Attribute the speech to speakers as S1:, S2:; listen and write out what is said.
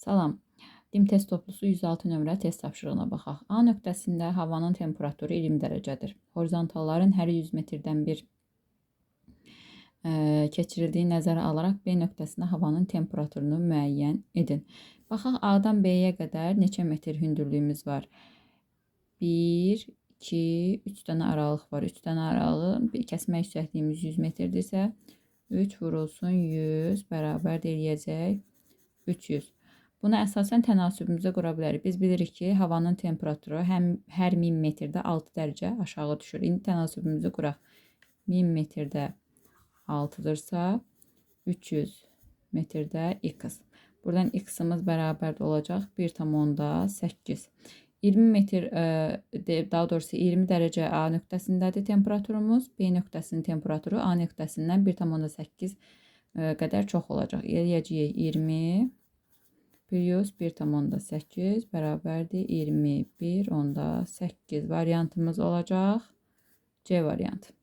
S1: Salam. Dim test toplusu 106 nömrə test tapşırığına baxaq. A nöqtəsində havanın temperaturu 20 dərəcədir. Horizontalların hər 100 metrdən bir ə, keçirildiyi nəzərə alaraq B nöqtəsində havanın temperaturunu müəyyən edin. Baxaq A-dan B-yə qədər neçə metr hündürlüyümüz var? 1, 2, 3 dənə aralıq var. 3 dənə aralığın bir kəsmə yüksəkliyimiz 100 metrdirsə, 3 vurulsun 100 bərabər eləyəcək 300. Buna əsasən tənasübümüzü qura bilərik. Biz bilirik ki, havanın temperaturu həm hər 1000 metrdə 6 dərəcə aşağı düşür. İndi tənasübümüzü quraq. 1000 metrdə 6-dırsa, 300 metrdə x. Buradan x-ımız bərabər olacaq 1,8. 20 metr, de- daha doğrusu 20 dərəcə A nöqtəsindədir temperaturumuz. B nöqtəsinin temperaturu A nöqtəsindən 1,8 ə, qədər çox olacaq. Eləyəcəyik 20 100 1,8 bərabərdir 21 onda 8 variantımız olacaq. C variantı.